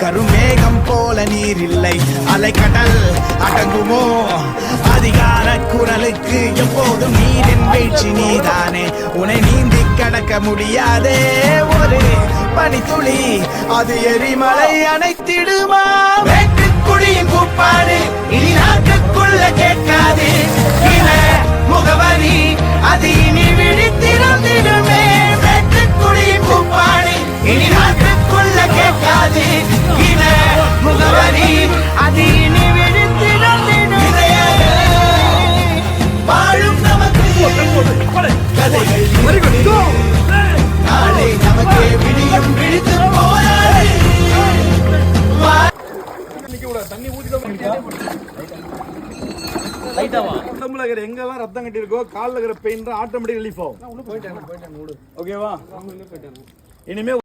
கருமேகம் போல நீர் இல்லை அலைக்கடல் அடங்குமோ? அதிகார குரலுக்கு எப்போதும் நீரின் வீழ்ச்சி நீதானே. உன்னை நீந்தி கடக்க முடியாதே. ஒரு பனித்துளி அது எரிமலை அணைத்திடுமா? குடியின் கூப்பாடு இனி நாட்டுக்குள்ள கேட்காது. இன முகவரி அது இனி விழித்திருந்திடுமே குடியின் கூப்பாடு இனி நாட்டுக்குள்ள கேட்காது. கதைகள் நாளை நமக்கே விடியும் விழித்து போராடு எங்கெல்லாம் ரத்தம் கட்டி இருக்கோ கால்ல இருக்கிற பெயின் ஆட்டோமேட்டிக் ரிலீஃப் ஆகும் ஓகேவா இனிமே